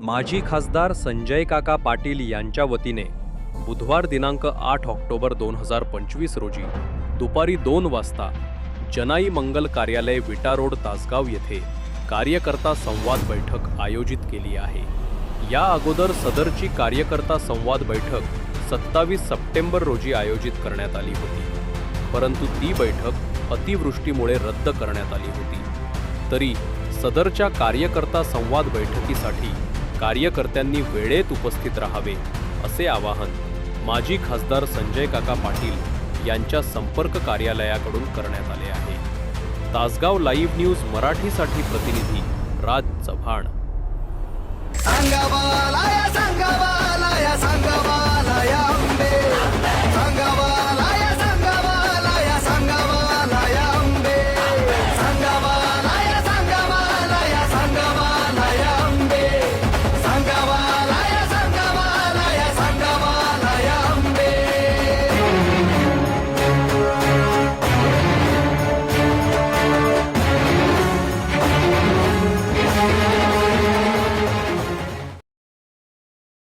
माजी खासदार संजय काका पाटील यांच्या वतीने बुधवार दिनांक आठ ऑक्टोबर दोन हजार पंचवीस रोजी दुपारी दोन वाजता जनाई मंगल कार्यालय विटा रोड तासगाव येथे कार्यकर्ता संवाद बैठक आयोजित केली आहे. या अगोदर सदरची कार्यकर्ता संवाद बैठक सत्तावीस सप्टेंबर रोजी आयोजित करण्यात आली होती. परंतु ती बैठक अतिवृष्टीमुळे रद्द करण्यात आली होती. तरी सदरच्या कार्यकर्ता संवाद बैठकीसाठी कार्यकर्त्यांनी वेळेत उपस्थित राहावे असे आवाहन माजी खासदार संजय काका पाटील यांच्या संपर्क कार्यालयाकडून करण्यात आले आहे. तासगाव लाईव्ह न्यूज मराठीसाठी प्रतिनिधी राज चव्हाण.